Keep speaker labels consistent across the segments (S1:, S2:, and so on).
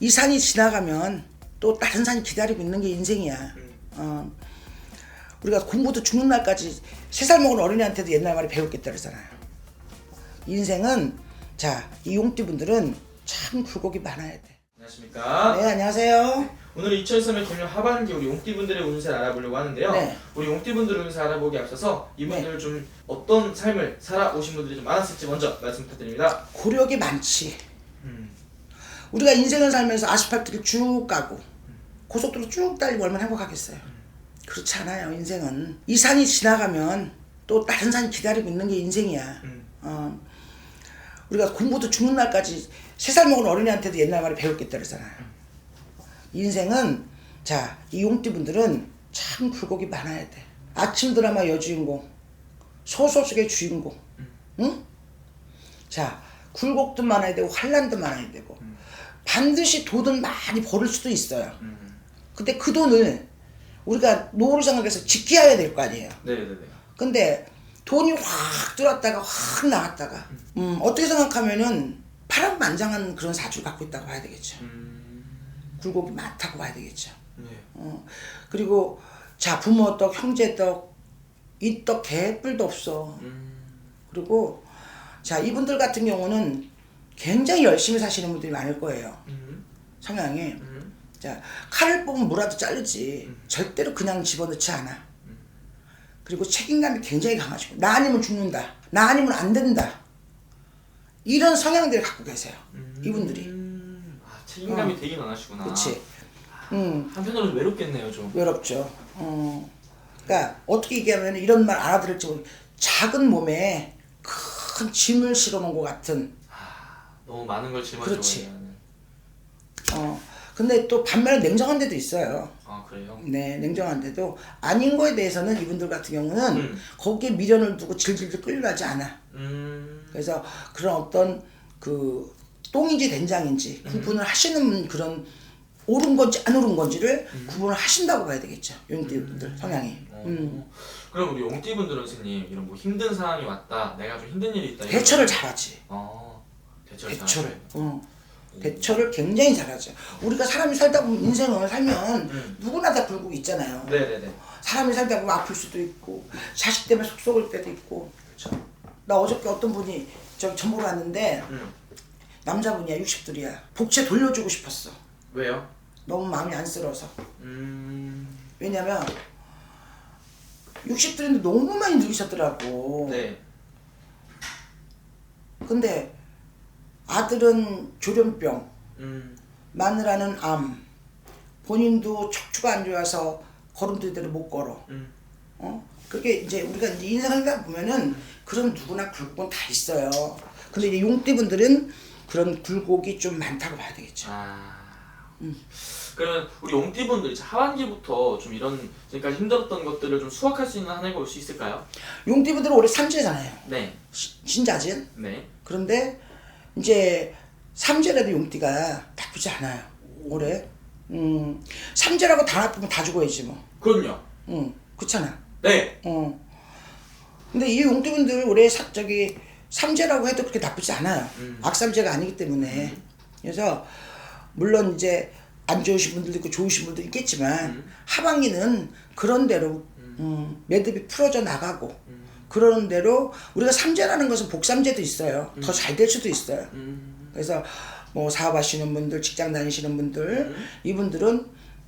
S1: 이 산이 지나가면 또 다른 산이 기다리고 있는 게 인생이야.
S2: 음.
S1: 어. 우리가 공부도 죽는 날까지 세 살 먹은 어린이한테도 옛날 말에 배웠겠다 그러잖아요. 인생은 자, 이 용띠분들은 참 굴곡이 많아야 돼.
S2: 안녕하십니까.
S1: 네, 안녕하세요.
S2: 오늘은 2023년 금년 하반기 우리 용띠분들의 운세를 알아보려고 하는데요.
S1: 네.
S2: 우리 용띠분들의 운세 알아보기 앞서서 이분들 좀 어떤 삶을 살아오신 분들이 좀 많았을지 먼저 말씀 부탁드립니다.
S1: 고력이 많지.
S2: 음.
S1: 우리가 인생을 살면서 아스팔트를 쭉 가고 고속도로 쭉 달리고 얼마나 행복하겠어요. 그렇지 않아요, 인생은. 이 산이 지나가면 또 다른 산이 기다리고 있는 게 인생이야.
S2: 음.
S1: 어. 우리가 공부도 죽는 날까지 세 살 먹은 어린이한테도 옛날 말에 배웠겠다 그러잖아요. 인생은 자, 이 용띠분들은 참 굴곡이 많아야 돼. 아침 드라마 여주인공, 소설 속의 주인공, 응? 자, 굴곡도 많아야 되고 환란도 많아야 되고 반드시 돈을 많이 벌을 수도 있어요.
S2: 음.
S1: 근데 그 돈을 우리가 노후를 생각해서 지켜야 될 거 아니에요.
S2: 네네네.
S1: 근데 돈이 확 들어왔다가 확 나갔다가 음, 어떻게 생각하면은 파란만장한 그런 사주를 갖고 있다고 봐야 되겠죠.
S2: 음.
S1: 굴곡이 많다고 봐야 되겠죠.
S2: 네.
S1: 어, 그리고 자 부모 떡, 형제 떡, 이 떡 개뿔도 없어.
S2: 음.
S1: 그리고 자 이분들 같은 경우는 굉장히 열심히 사시는 분들이 많을 거예요.
S2: 음.
S1: 성향이.
S2: 음.
S1: 자 칼을 뽑으면 무라도 자르지 절대로 그냥 집어넣지 않아. 그리고 책임감이 굉장히 강하시고 나 아니면 죽는다. 나 아니면 안 된다. 이런 성향들을 갖고 계세요. 이분들이.
S2: 음. 아, 책임감이
S1: 어.
S2: 되게 강하시구나.
S1: 그렇지. 음.
S2: 한편으로는 외롭겠네요, 좀.
S1: 외롭죠. 어. 그러니까 어떻게 얘기하면 이런 말 알아들을지 모르 작은 몸에 큰 짐을 실어놓은 것 같은.
S2: 아, 너무 많은 걸 짊어지고
S1: 그렇지.
S2: 있는.
S1: 어. 근데 또 반면에 냉정한 데도 있어요.
S2: 아, 그래요?
S1: 네, 냉정한데도 아닌 거에 대해서는 이분들 같은 경우는
S2: 음.
S1: 거기에 미련을 두고 질질질 끌려가지 않아.
S2: 음.
S1: 그래서 그런 어떤 그 똥인지 된장인지
S2: 음.
S1: 구분을 하시는 그런 옳은 건지 안 옳은 건지를
S2: 음.
S1: 구분을 하신다고 봐야 되겠죠. 용띠분들 성향이.
S2: 어.
S1: 음.
S2: 그럼 우리 용띠분들은 선생님 이런 뭐 힘든 상황이 왔다, 내가 좀 힘든 일이 있다. 이런
S1: 대처를
S2: 거-
S1: 잘하지.
S2: 어, 대처를.
S1: 어. 대처를 굉장히 잘하죠. 우리가 사람이 살다 보면 인생을 살면
S2: 음.
S1: 누구나 다 굴곡이 있잖아요.
S2: 네네네.
S1: 사람이 살다 보면 아플 수도 있고 자식 때문에 속 썩을 때도 있고
S2: 그렇죠.
S1: 나 어저께 어떤 분이 저기 전보러 왔는데
S2: 음.
S1: 남자분이야 60들이야 복채 돌려주고 싶었어
S2: 왜요?
S1: 너무 마음이 안쓰러워서
S2: 음.
S1: 왜냐면 60들인데 너무 많이 늙으셨더라고
S2: 네.
S1: 근데 아들은 조련병
S2: 음.
S1: 마누라는 암 본인도 척추가 안 좋아서 걸음도 제대로 못 걸어
S2: 음.
S1: 어? 그게 이제 우리가 이제 인생을 살다 보면은 그런 누구나 굴곡은 다 있어요. 근데 이제 용띠분들은 그런 굴곡이 좀 많다고 봐야 되겠죠.
S2: 아.
S1: 음.
S2: 그러면 우리 용띠분들 이제 하반기부터 좀 이런 지금까지 힘들었던 것들을 좀 수확할 수 있는 한 해가 올 수 있을까요?
S1: 용띠분들은 올해 삼재잖아요.
S2: 네.
S1: 시- 신자진.
S2: 네.
S1: 그런데 이제 삼재라도 용띠가 나쁘지 않아요. 올해. 음, 삼재라고 다 나쁘면 다 죽어야지 뭐.
S2: 그럼요.
S1: 응, 그렇잖아.
S2: 네.
S1: 어. 근데 이 용띠분들 올해 사, 저기 삼재라고 해도 그렇게 나쁘지 않아요.
S2: 음.
S1: 악삼재가 아니기 때문에. 그래서 물론 이제 안 좋으신 분들도 있고 좋으신 분도 있겠지만
S2: 음.
S1: 하반기는 그런 대로 음, 매듭이 풀어져 나가고
S2: 음.
S1: 그러는 대로 우리가 삼재라는 것은 복삼재도 있어요. 더 잘 될 수도 있어요.
S2: 음.
S1: 그래서 뭐 사업하시는 분들, 직장 다니시는 분들, 이분들은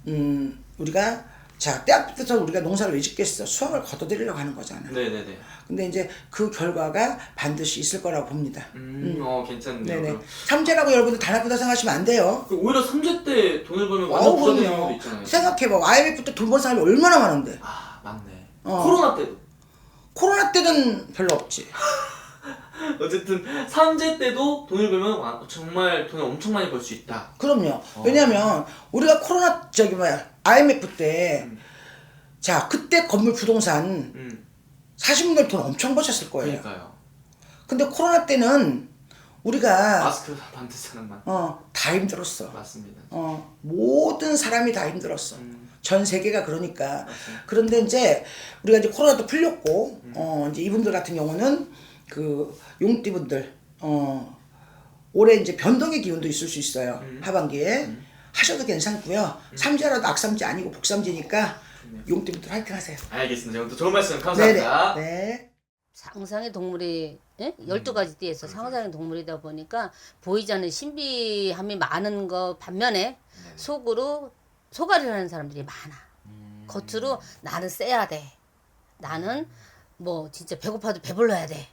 S1: 음 우리가 자 때부터 우리가 농사를 왜 짓겠어? 수확을 거둬들이려고 하는 거잖아.
S2: 네네네.
S1: 근데 이제 그 결과가 반드시 있을 거라고 봅니다.
S2: 음. 어 괜찮네요.
S1: 네네. 삼재라고 여러분들 다 나쁘다 생각하시면 안 돼요.
S2: 그 오히려 삼재 때 돈을 벌면 완전
S1: 어우,
S2: 부자 되는
S1: 그럼요.
S2: 경우도 있잖아요.
S1: 생각해봐. IMF 때 돈 번 사람이 얼마나 많은데.
S2: 아 맞네.
S1: 어.
S2: 코로나 때도.
S1: 코로나 때는 별로 없지.
S2: 어쨌든 삼재 때도 돈을 벌면 와- 정말 돈을 엄청 많이 벌 수 있다.
S1: 그럼요. 왜냐면 우리가 코로나 저기 뭐야 IMF 때
S2: 음.
S1: 자, 그때 건물 부동산
S2: 음.
S1: 사신 분들 돈 엄청 버셨을 거예요.
S2: 그러니까요.
S1: 근데 코로나 때는 우리가
S2: 마스크 만드는 만
S1: 어, 다 힘들었어.
S2: 맞습니다.
S1: 어, 모든 사람이 다 힘들었어.
S2: 음.
S1: 전 세계가 그러니까.
S2: 맞습니다.
S1: 그런데 이제 우리가 이제 코로나도 풀렸고, 어, 이제 이분들 같은 경우는 그 용띠분들, 어, 올해 이제 변동의 기운도 있을 수 있어요.
S2: 음.
S1: 하반기에 하셔도 괜찮고요. 삼재라도 악삼재 아니고 복삼재니까 용띠분들 화이팅 하세요.
S2: 알겠습니다. 오늘 또 좋은 말씀
S1: 네네.
S2: 감사합니다.
S1: 네.
S3: 상상의 동물이 예? 12가지 띠에서 상상의 동물이다 보니까 보이지 않는 신비함이 많은 거 반면에 속으로 소가리를 하는 사람들이 많아. 겉으로 나는 세야 돼. 나는 뭐 진짜 배고파도 배불러야 돼.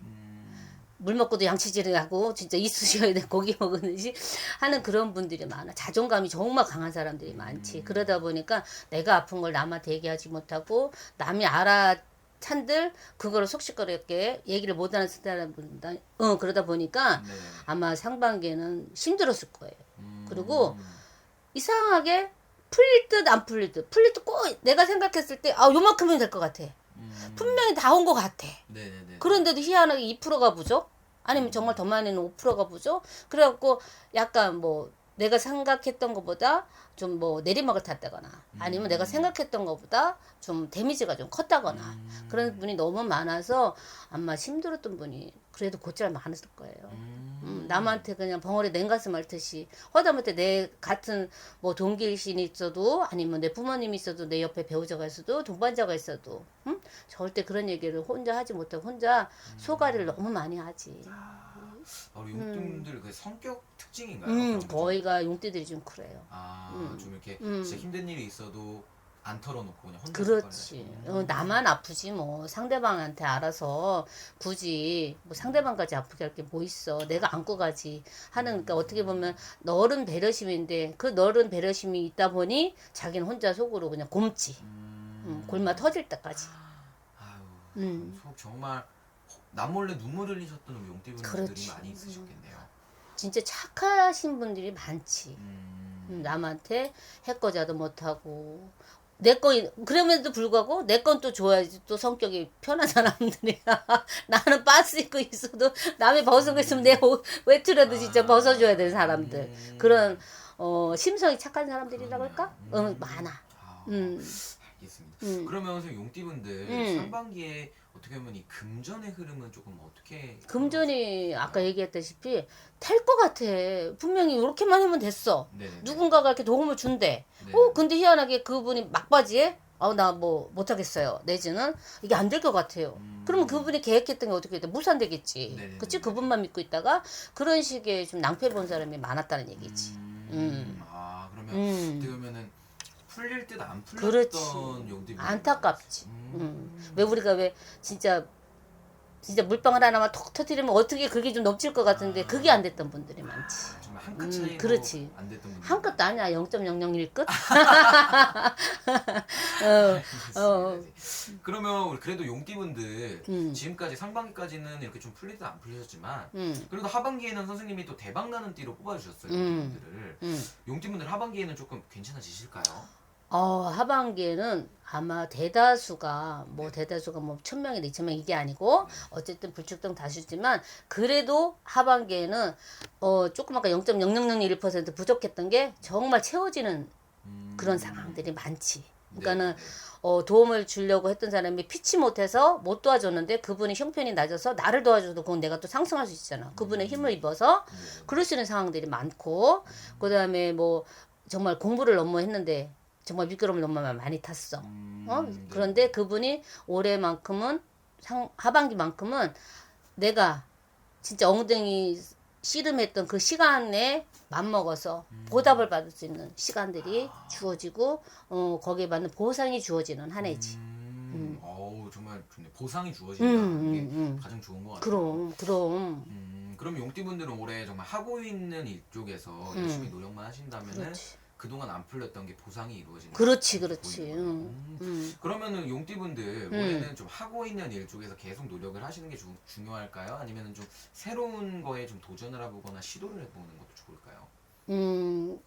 S3: 물 먹고도 양치질을 하고 진짜 이쑤셔야 돼 고기 먹으듯이 하는 그런 분들이 많아 자존감이 정말 강한 사람들이 많지 그러다 보니까 내가 아픈 걸 남한테 얘기하지 못하고 남이 알아 찬들 그거를 속시끄럽게 얘기를 못하는 사람들 어 그러다 보니까
S4: 네.
S3: 아마 상반기에는 힘들었을 거예요
S4: 음.
S3: 그리고 이상하게 풀릴 듯 안 풀릴 듯 풀릴 듯 꼭 내가 생각했을 때 아 요만큼은 될 것 같아
S4: 음.
S3: 분명히 다 온 것 같아
S4: 네네네.
S3: 그런데도 희한하게 2%가 부족? 아니면 정말 더 많이는 5%가 부족? 그래갖고 약간 뭐 내가 생각했던 것보다 좀 뭐 내리막을 탔다거나 아니면 내가 생각했던 것보다 좀 데미지가 좀 컸다거나 그런 분이 너무 많아서 아마 힘들었던 분이 그래도 곧잘 많았을 거예요. 음, 남한테 그냥 벙어리 냉가슴 앓듯이 허다못해 내 같은 뭐 동기일신이 있어도 아니면 내 부모님이 있어도 내 옆에 배우자가 있어도 동반자가 있어도 음? 절대 그런 얘기를 혼자 하지 못하고 혼자 소가리를 너무 많이 하지.
S4: 아, 우리 용뚱들 그 성격 특징인가요?
S3: 음,
S4: 그런 게 좀-
S3: 거의가 용띠들이 좀 그래요.
S4: 아,
S3: 음.
S4: 좀 이렇게
S3: 음.
S4: 진짜 힘든 일이 있어도 안 털어놓고 그냥 혼자
S3: 그렇지. 어, 나만 아프지 뭐 상대방한테 알아서 굳이 뭐 상대방까지 아프게 할 게 뭐 있어. 내가 안고 가지 하는 그러니까 어떻게 보면 너른 배려심인데 그 너른 배려심이 있다 보니 자기는 혼자 속으로 그냥 곰지.
S4: 음.
S3: 음, 골마 터질 때까지.
S4: 아유,
S3: 음.
S4: 속 정말 남몰래 눈물 흘리셨던 우리 용띠 분들이
S3: 그렇지.
S4: 많이 있으셨겠네요.
S3: 진짜 착하신 분들이 많지.
S4: 음.
S3: 음, 남한테 해코자도 못하고 내거 그럼에도 불구하고 내 건또 줘야지 또 성격이 편한 사람들이야 나는 빠스 입고 있어도 남이 벗고 있으면 내 옷 외투라도 진짜
S4: 아.
S3: 벗어줘야 되는 사람들
S4: 음.
S3: 그런 어 심성이 착한 사람들이라고 할까 응 많아
S4: 아,
S3: 음.
S4: 알겠습니다.
S3: 음.
S4: 그러면 선생님 용띠분들
S3: 음.
S4: 상반기에 어떻게 보면 이 금전의 흐름은 조금 어떻게
S3: 금전이 아까 얘기했다시피 탈 것 같아 분명히 이렇게만 하면 됐어
S4: 네네.
S3: 누군가가 이렇게 도움을 준대
S4: 네.
S3: 어 근데 희한하게 그분이 막바지에 어나뭐 못하겠어요 내지는 이게 안 될 것 같아요
S4: 음.
S3: 그러면 그분이 계획했던 게 어떻게 돼 무산되겠지
S4: 네네네.
S3: 그치 그분만 믿고 있다가 그런 식의 좀 낭패 본 사람이 많았다는 얘기지
S4: 음.
S3: 음.
S4: 아 그러면
S3: 음.
S4: 어떻게 보면은 풀릴 듯 안 풀렸던
S3: 그렇지
S4: 용띠분
S3: 안타깝지
S4: 음.
S3: 음. 왜 우리가 왜 진짜 진짜 물방울 하나만 톡 터뜨리면 어떻게 그게 좀 넘칠 것 같은데
S4: 아.
S3: 그게 안 됐던 분들이 많지
S4: 정말 한끗
S3: 음,
S4: 차이로
S3: 그렇지.
S4: 안 됐던 분들
S3: 한 끝도 아니야 0.001끝
S4: 알겠습니다.
S3: 어.
S4: 그러면 우리 그래도 용띠분들
S3: 음.
S4: 지금까지 상반기까지는 이렇게 좀 풀리듯 안 풀리셨지만
S3: 음.
S4: 그래도 하반기에는 선생님이 또 대박 나는 띠로 뽑아주셨어요
S3: 음.
S4: 용띠분들을
S3: 음.
S4: 용띠분들 하반기에는 조금 괜찮아지실까요?
S3: 어, 하반기에는 아마 대다수가 뭐 대다수가 뭐 천명이나 이천명 이게 아니고 어쨌든 불축등 다수지만 그래도 하반기에는 어 조금 아까 0.0001% 부족했던 게 정말 채워지는
S4: 음.
S3: 그런 상황들이 많지.
S4: 네,
S3: 그러니까는
S4: 네.
S3: 어 도움을 주려고 했던 사람이 피치 못해서 못 도와줬는데 그분이 형편이 낮아서 나를 도와줘도 그건 내가 또 상승할 수 있잖아. 그분의 힘을 입어서
S4: 네, 네.
S3: 그럴 수 있는 상황들이 많고 그 다음에 뭐 정말 공부를 너무 했는데 정말 미끄럼을 너무 많이 탔어.
S4: 음,
S3: 어?
S4: 네.
S3: 그런데 그분이 올해만큼은 상, 하반기만큼은 내가 진짜 엉덩이 씨름했던 그 시간에 맘먹어서
S4: 음.
S3: 보답을 받을 수 있는 시간들이
S4: 아.
S3: 주어지고 어, 거기에 맞는 보상이 주어지는 한 해지.
S4: 음, 어우 정말 좋네. 보상이
S3: 음,
S4: 주어진다.
S3: 음,
S4: 이게
S3: 음.
S4: 가장 좋은 것 같아요.
S3: 그럼 그럼
S4: 음, 그럼 용띠분들은 올해 정말 하고 있는 일 쪽에서
S3: 음.
S4: 열심히 노력만 하신다면은
S3: 그렇지.
S4: 그동안 안 풀렸던 게 보상이 이루어지는
S3: 그렇지 그렇지.
S4: 음.
S3: 음.
S4: 그러면은 용띠분들
S3: 음.
S4: 올해는 좀 하고 있는 일 쪽에서 계속 노력을 하시는 게 주, 중요할까요? 아니면은 좀 새로운 거에 좀 도전을 해보거나 시도를 해보는 것도 좋을까요?
S3: 음,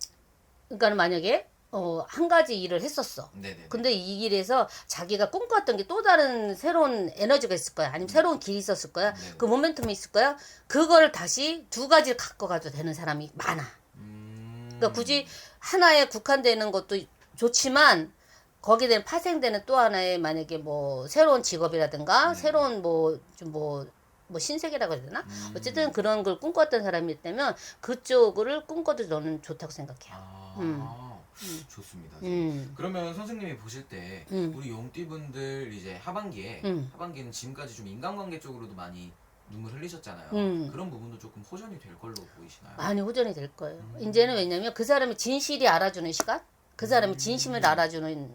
S3: 그러니까 만약에 어, 한 가지 일을 했었어.
S4: 네네.
S3: 근데 이 길에서 자기가 꿈꿨던 게 또 다른 새로운 에너지가 있을 거야. 아니면 새로운 길이 있었을 거야.
S4: 네.
S3: 그 모멘텀이 있을 거야. 그걸 다시 두 가지를 갖고 가도 되는 사람이 많아.
S4: 음...
S3: 그러니까 굳이 하나에 국한되는 것도 좋지만 거기에 대한 파생되는 또 하나의 만약에 뭐 새로운 직업이라든가
S4: 네.
S3: 새로운 뭐좀뭐 뭐 신세계라고 해야 되나?
S4: 음.
S3: 어쨌든 그런 걸 꿈꿨던 사람이 있다면 그쪽을 꿈꿔도 저는 좋다고 생각해요.
S4: 아,
S3: 음.
S4: 좋습니다.
S3: 음.
S4: 그러면 선생님이 보실 때
S3: 음.
S4: 우리 용띠분들 이제 하반기에
S3: 음.
S4: 하반기는 지금까지 좀 인간관계 쪽으로도 많이 눈물 흘리셨잖아요.
S3: 음.
S4: 그런 부분도 조금 호전이 될 걸로 보이시나요?
S3: 많이 호전이 될 거예요.
S4: 음.
S3: 이제는 왜냐면 그 사람이 진실이 알아주는 시간, 그 사람이 진심을 알아주는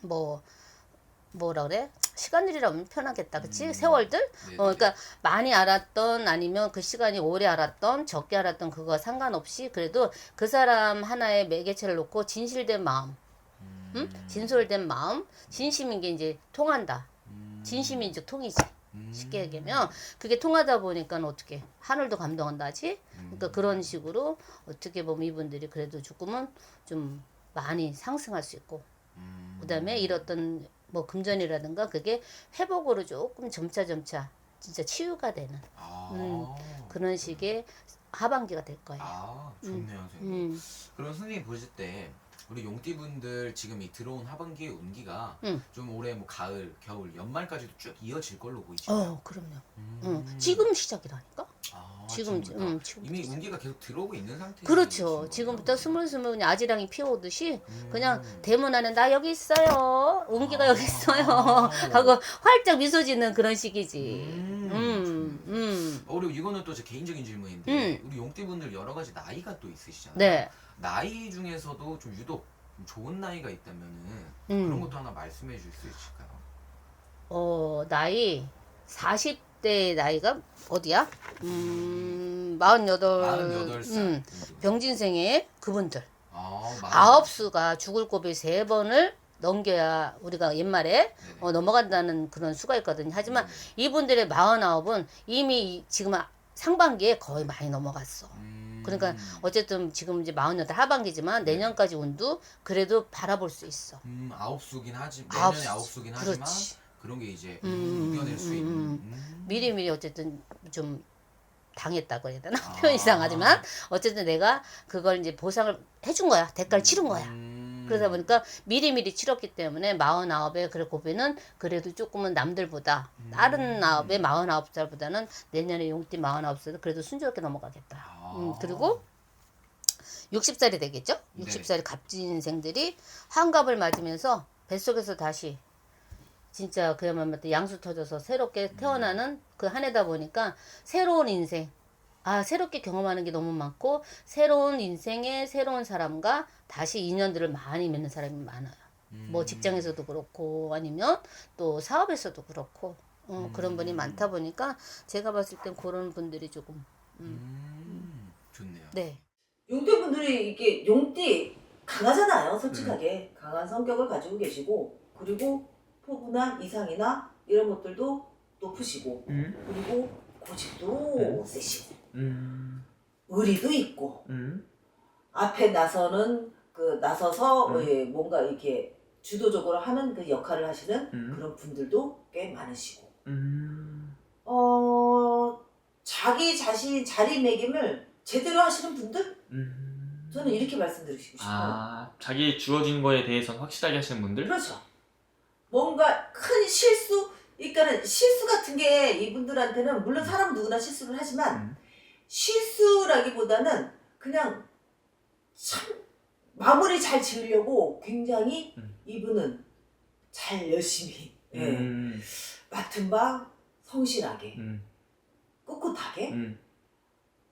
S3: 뭐 뭐라 그래? 시간들이라면 편하겠다, 그치?
S4: 음.
S3: 세월들.
S4: 네,
S3: 어, 그러니까 많이 알았던 아니면 그 시간이 오래 알았던 적게 알았던 그거 상관없이 그래도 그 사람 하나의 매개체를 놓고 진실된 마음,
S4: 음.
S3: 음? 진솔된 마음, 진심인 게 이제 통한다.
S4: 음.
S3: 진심이 이제 통이지.
S4: 음.
S3: 쉽게 얘기하면 그게 통하다 보니까 어떻게 하늘도 감동한다지. 그러니까 그런 식으로 어떻게 보면 이분들이 그래도 조금은 좀 많이 상승할 수 있고
S4: 음.
S3: 그다음에 잃었던 뭐 금전이라든가 그게 회복으로 조금 점차 점차 진짜 치유가 되는
S4: 아.
S3: 음. 그런 식의 하반기가 될 거예요.
S4: 아 좋네요 선생님.
S3: 음,
S4: 그럼 선생님 보실 때 우리 용띠분들 지금 이 들어온 하반기의 운기가
S3: 음.
S4: 좀 올해 뭐 가을, 겨울, 연말까지도 쭉 이어질 걸로 보이시나요?
S3: 어, 그럼요.
S4: 음.
S3: 음, 지금 시작이라니까.
S4: 아,
S3: 지금,
S4: 지금부터?
S3: 음, 지금
S4: 이미 운기가 계속 들어오고 있는 상태예요.
S3: 그렇죠. 지금부터 스물스물 아지랑이 피어오듯이
S4: 음.
S3: 그냥 대문 안에 나 여기 있어요. 웅기가
S4: 아.
S3: 여기 있어요. 하고 활짝 미소 짓는 그런 시기지.
S4: 음,
S3: 음, 음.
S4: 어, 그리고 이거는 또 제 개인적인 질문인데
S3: 음.
S4: 우리 용띠분들 여러 가지 나이가 또 있으시잖아요.
S3: 네.
S4: 나이 중에서도 좀 유독 좀 좋은 나이가 있다면은 그런
S3: 음.
S4: 것도 하나 말씀해 주실 수 있을까요?
S3: 어, 나이 40대 나이가 어디야? 음, 48.
S4: 48살.
S3: 음, 병진생의 그분들.
S4: 아,
S3: 아홉 수가 죽을 고비 세 번을 넘겨야 우리가 옛말에
S4: 네네.
S3: 어, 넘어간다는 그런 수가 있거든요. 하지만
S4: 네네.
S3: 이분들의 49은 이미 이- 지금 상반기에 거의 많이 넘어갔어.
S4: 음.
S3: 그러니까 어쨌든 지금 이제 48 하반기지만 내년까지 운도 그래도 바라볼 수 있어.
S4: 음, 아홉 수긴 하지 내년에
S3: 수.
S4: 아홉 수긴 하지만
S3: 그렇지.
S4: 그런 게 이제
S3: 음,
S4: 이겨낼 수
S3: 음,
S4: 있는
S3: 음.
S4: 음.
S3: 미리 미리 어쨌든 좀 당했다고 해야 되나?
S4: 아.
S3: 표현 이상하지만 어쨌든 내가 그걸 이제 보상을 해준 거야. 대가를 치른 거야.
S4: 음.
S3: 그러다 보니까 미리미리 치렀기 때문에 49의 그래 고비는 그래도 조금은 남들보다 다른
S4: 음.
S3: 아홉의 49살보다는 내년에 용띠 49살은 그래도 순조롭게 넘어가겠다.
S4: 아.
S3: 음, 그리고 60살이 되겠죠?
S4: 네.
S3: 60살 갑진생들이 환갑을 맞으면서 뱃속에서 다시 진짜 그야말로 양수 터져서 새롭게
S4: 음.
S3: 태어나는 그 한 해다 보니까 새로운 인생 아 새롭게 경험하는 게 너무 많고 새로운 인생의 새로운 사람과 다시 인연들을 많이 맺는 사람이 많아요.
S4: 음.
S3: 뭐 직장에서도 그렇고 아니면 또 사업에서도 그렇고 어, 그런 분이
S4: 음.
S3: 많다 보니까 제가 봤을 땐 그런 분들이 조금
S4: 음. 좋네요.
S3: 네.
S5: 용띠분들이 이게 용띠 강하잖아요, 솔직하게. 강한 성격을 가지고 계시고, 그리고 포부나 이상이나 이런 것들도 높으시고,
S2: 음.
S5: 그리고 고집도 세시고,
S2: 음.
S5: 의리도 있고,
S2: 음.
S5: 앞에 나서는 그 나서서
S2: 음.
S5: 예, 뭔가 이렇게 주도적으로 하는 그 역할을 하시는
S2: 음.
S5: 그런 분들도 꽤 많으시고,
S2: 음.
S5: 어, 자기 자신 자리매김을 제대로 하시는 분들?
S2: 음.
S5: 저는 이렇게 말씀드리고 싶어요.
S2: 아 자기 주어진 거에 대해서는 확실하게 하시는 분들?
S5: 그렇죠. 뭔가 큰 실수, 그러니까는 실수 같은 게 이분들한테는 물론 사람 누구나 실수를 하지만
S2: 음.
S5: 실수라기보다는 그냥 참 마무리 잘 지으려고 굉장히
S2: 음.
S5: 이분은 잘 열심히 예,
S2: 음.
S5: 맡은 바 성실하게
S2: 음.
S5: 꿋꿋하게
S2: 음.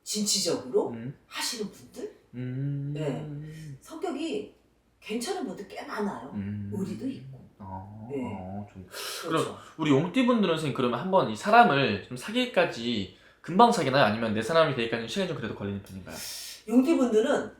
S5: 진취적으로
S2: 음.
S5: 하시는 분들
S2: 음.
S5: 네. 성격이 괜찮은 분들 꽤 많아요.
S2: 음.
S5: 의리도 있고.
S2: 어,
S5: 네.
S2: 어, 좀.
S5: 그렇죠.
S2: 우리 용띠분들은 선생님 그러면 한번 이 사람을 좀 사기까지 금방 사귀나요? 아니면 내 사람이 되기까지 시간이 좀 그래도 걸리는 편인가요?
S5: 용띠분들은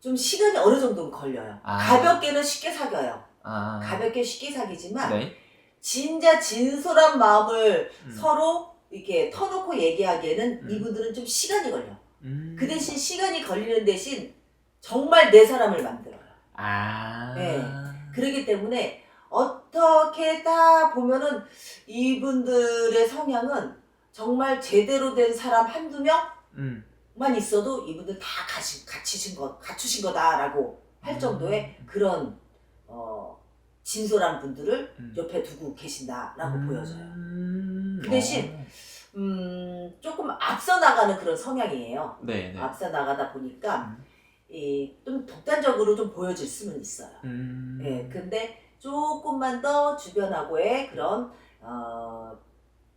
S5: 좀 시간이 어느 정도는 걸려요.
S2: 아.
S5: 가볍게는 쉽게 사겨요.
S2: 아.
S5: 가볍게 쉽게 사귀지만
S2: 네.
S5: 진짜 진솔한 마음을
S2: 음.
S5: 서로 이렇게 터놓고 얘기하기에는
S2: 음.
S5: 이분들은 좀 시간이 걸려.
S2: 음.
S5: 그 대신 시간이 걸리는 대신 정말 내 사람을 만들어요.
S2: 아.
S5: 네. 그렇기 때문에 어떻게 다 보면은 이분들의 성향은 정말 제대로 된 사람 한두 명만
S2: 음.
S5: 있어도 이분들 다 가치, 갖추신 거, 갖추신 거다라고 할
S2: 음.
S5: 정도의 그런 어, 진솔한 분들을
S2: 음.
S5: 옆에 두고 계신다라고
S2: 음.
S5: 보여져요.
S2: 음.
S5: 그 대신
S2: 어.
S5: 음, 조금 앞서 나가는 그런 성향이에요.
S2: 네, 네.
S5: 앞서 나가다 보니까
S2: 음.
S5: 이, 좀 독단적으로 좀 보여질 수는 있어요.
S2: 음.
S5: 예, 근데 조금만 더 주변하고의 그런 어,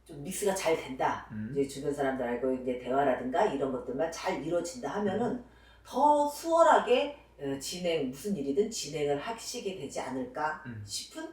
S5: 좀 믹스가 잘 된다.
S2: 음.
S5: 이제 주변 사람들하고 이제 대화라든가 이런 것들만 잘 이루어진다 하면은 더 수월하게 어, 진행 무슨 일이든 진행을 하시게 되지 않을까
S2: 음.
S5: 싶은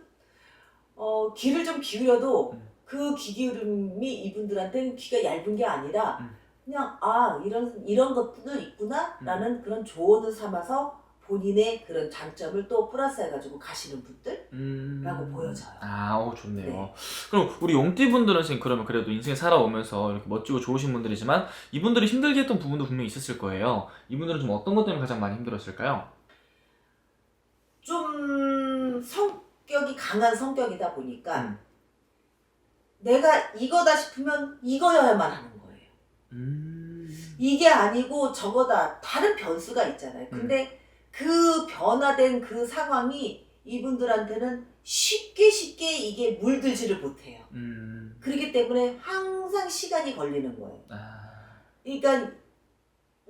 S5: 어, 귀를 좀 기울여도
S2: 음.
S5: 그귀 기울임이 이분들한테는 귀가 얇은 게 아니라
S2: 음.
S5: 그냥 아 이런 이런 것도 있구나라는 그런 조언을 삼아서 본인의 그런 장점을 또 플러스해가지고 가시는 분들
S2: 음.
S5: 라고 보여져요.
S2: 아, 어, 좋네요.
S5: 네.
S2: 그럼 우리 용띠분들은 지금 그러면 그래도 인생 살아오면서 이렇게 멋지고 좋으신 분들이지만 이분들이 힘들게 했던 부분도 분명히 있었을 거예요. 이분들은 좀 어떤 것 때문에 가장 많이 힘들었을까요?
S5: 좀 성격이 강한 성격이다 보니까
S2: 음.
S5: 내가 이거다 싶으면 이거여야만 하는 거예요.
S2: 음.
S5: 이게 아니고 저거다 다른 변수가 있잖아요. 근데 그 변화된 그 상황이 이분들한테는 쉽게 쉽게 이게 물들지를 못해요.
S2: 음.
S5: 그렇기 때문에 항상 시간이 걸리는 거예요.
S2: 아.
S5: 그러니까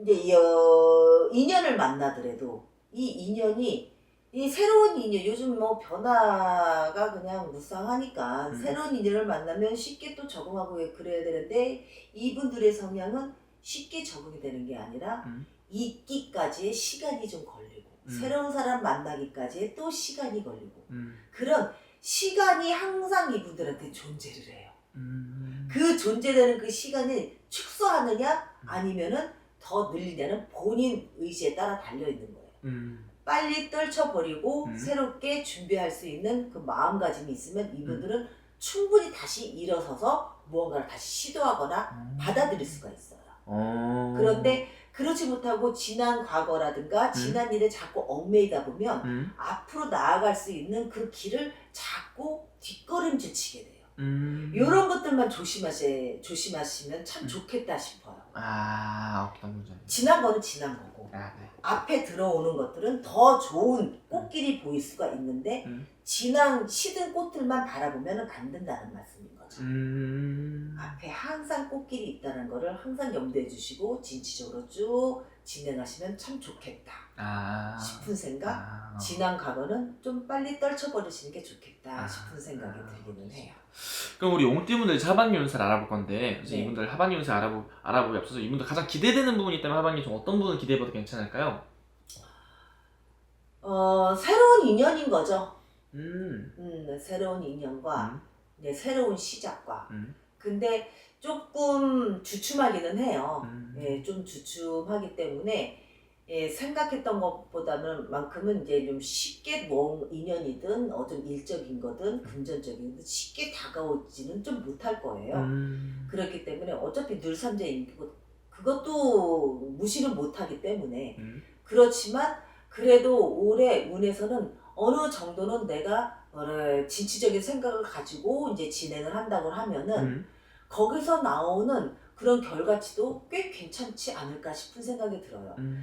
S5: 이제 어, 인연을 만나더라도 이 인연이 이 새로운 인연 요즘 뭐 변화가 그냥 무쌍하니까
S2: 음.
S5: 새로운 인연을 만나면 쉽게 또 적응하고 그래야 되는데 이분들의 성향은 쉽게 적응이 되는 게 아니라
S2: 음.
S5: 있기까지의 시간이 좀 걸리고
S2: 음.
S5: 새로운 사람 만나기까지의 또 시간이 걸리고
S2: 음.
S5: 그런 시간이 항상 이분들한테 존재를 해요.
S2: 음.
S5: 그 존재되는 그 시간을 축소하느냐
S2: 음.
S5: 아니면은 더 늘리냐는 본인 의지에 따라 달려 있는 거예요.
S2: 음.
S5: 빨리 떨쳐버리고
S2: 음.
S5: 새롭게 준비할 수 있는 그 마음가짐이 있으면 이분들은 충분히 다시 일어서서 무언가를 다시 시도하거나 받아들일 수가 있어요.
S2: 어.
S5: 그런데 그렇지 못하고 지난 과거라든가 지난 일에 자꾸 얽매이다 보면
S2: 음.
S5: 앞으로 나아갈 수 있는 그 길을 자꾸 뒷걸음질 치게 돼요.
S2: 음.
S5: 이런 것들만 조심하시, 조심하시면 참
S2: 음.
S5: 좋겠다 싶어요.
S2: 아, 어떤 문제네.
S5: 지난 거는 지난 거고
S2: 아, 네.
S5: 앞에 들어오는 것들은 더 좋은 꽃길이 보일 수가 있는데
S2: 음.
S5: 지난 시든 꽃들만 바라보면 안 된다는 말씀인 거죠.
S2: 음.
S5: 앞에 항상 꽃길이 있다는 거를 항상 염두해 주시고 진취적으로 쭉 진행하시면 참 좋겠다
S2: 아.
S5: 싶은 생각
S2: 아.
S5: 지난 과거는 좀 빨리 떨쳐버리시는 게 좋겠다
S2: 아.
S5: 싶은 생각이
S2: 아.
S5: 들기는 해요.
S2: 그럼 우리 용띠분들 이제 하반기 운세를 알아볼 건데 이제
S5: 네.
S2: 이분들 하반기 운세 알아보 알아보기 앞서서 이분들 가장 기대되는 부분이 있다면 하반기 좀 어떤 부분 기대해봐도 괜찮을까요?
S5: 어, 새로운 인연인 거죠.
S2: 음.
S5: 음, 새로운 인연과
S2: 음.
S5: 이제 새로운 시작과.
S2: 음.
S5: 근데 조금 주춤하기는 해요.
S2: 음.
S5: 예, 좀 주춤하기 때문에 예, 생각했던 것보다는 만큼은 이제 좀 쉽게 뭐 인연이든 어떤 일적인 거든 금전적인 거든 쉽게 다가오지는 좀 못할 거예요.
S2: 음.
S5: 그렇기 때문에 어차피 늘삼자인 그것 그것도 무시를 못하기 때문에
S2: 음.
S5: 그렇지만 그래도 올해 운에서는 어느 정도는 내가 뭐래 진취적인 생각을 가지고 이제 진행을 한다고 하면은
S2: 음.
S5: 거기서 나오는 그런 결과치도 꽤 괜찮지 않을까 싶은 생각이 들어요.
S2: 음.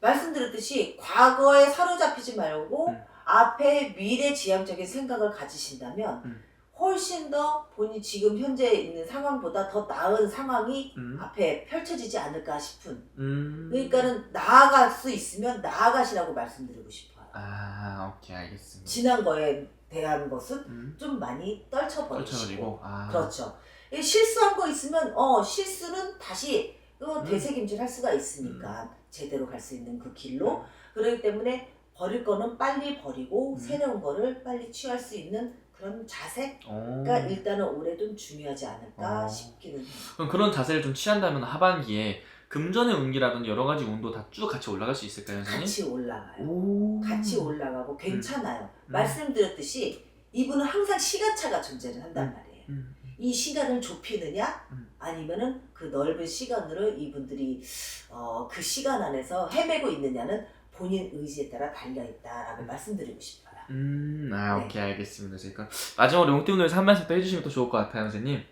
S5: 말씀드렸듯이 과거에 사로잡히지 말고
S2: 음.
S5: 앞에 미래 지향적인 생각을 가지신다면
S2: 음.
S5: 훨씬 더 본인 지금 현재 있는 상황보다 더 나은 상황이
S2: 음.
S5: 앞에 펼쳐지지 않을까 싶은
S2: 음.
S5: 그러니까는 나아갈 수 있으면 나아가시라고 말씀드리고 싶어요.
S2: 아, 오케이 알겠습니다.
S5: 지난 거에 대한 것은
S2: 음.
S5: 좀 많이 떨쳐버리시고
S2: 떨쳐버리고 아.
S5: 그렇죠. 이 실수한 거 있으면 어 실수는 다시 어,
S2: 음.
S5: 되새김질 할 수가 있으니까 제대로 갈 수 있는 그 길로 그렇기 때문에 버릴 거는 빨리 버리고
S2: 음.
S5: 새로운 거를 빨리 취할 수 있는 그런 자세가
S2: 어.
S5: 일단은 올해 좀 중요하지 않을까
S2: 어.
S5: 싶기는 해요.
S2: 그럼 그런 자세를 좀 취한다면 하반기에 금전의 운기라든지 여러 가지 운도 다 쭉 같이 올라갈 수 있을까요, 선생님?
S5: 같이 올라가요.
S2: 오.
S5: 같이 올라가고 괜찮아요.
S2: 음.
S5: 말씀드렸듯이 이분은 항상 시간차가 존재를 한단
S2: 음.
S5: 말이에요.
S2: 음.
S5: 이 시간을 좁히느냐
S2: 음.
S5: 아니면은 그 넓은 시간으로 이분들이 어, 그 시간 안에서 헤매고 있느냐는 본인 의지에 따라 달려 있다라고
S2: 음.
S5: 말씀드리고 싶어요.
S2: 음, 아,
S5: 네.
S2: 오케이, 알겠습니다. 그러니까 마지막으로 용띠분들에서 한 말씀 더 해주시면 더 좋을 것 같아요, 선생님.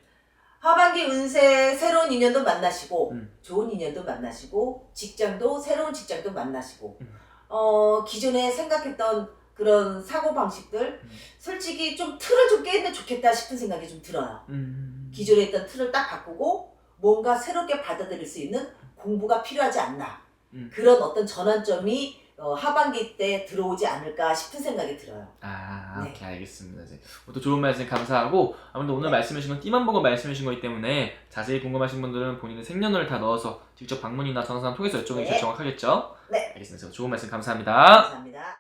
S5: 하반기 운세 새로운 인연도 만나시고
S2: 음.
S5: 좋은 인연도 만나시고 직장도 새로운 직장도 만나시고
S2: 음.
S5: 어 기존에 생각했던 그런 사고 방식들
S2: 음.
S5: 솔직히 좀 틀을 좀 깨면 좋겠다 싶은 생각이 좀 들어요.
S2: 음.
S5: 기존에 있던 틀을 딱 바꾸고 뭔가 새롭게 받아들일 수 있는 공부가 필요하지 않나
S2: 음.
S5: 그런 어떤 전환점이 어, 하반기 때 들어오지 않을까 싶은 생각이 들어요.
S2: 아,
S5: 네.
S2: 오케이, 알겠습니다. 이제 또 좋은 말씀 감사하고, 아무래도 오늘 말씀해 주신 건 띠만 보고 말씀해 주신 거기 때문에 자세히 궁금하신 분들은 본인의 생년월일 다 넣어서 직접 방문이나 전화상 통해서 여쭤보는 게
S5: 네.
S2: 정확하겠죠?
S5: 네.
S2: 알겠습니다. 좋은 말씀 감사합니다.
S5: 감사합니다.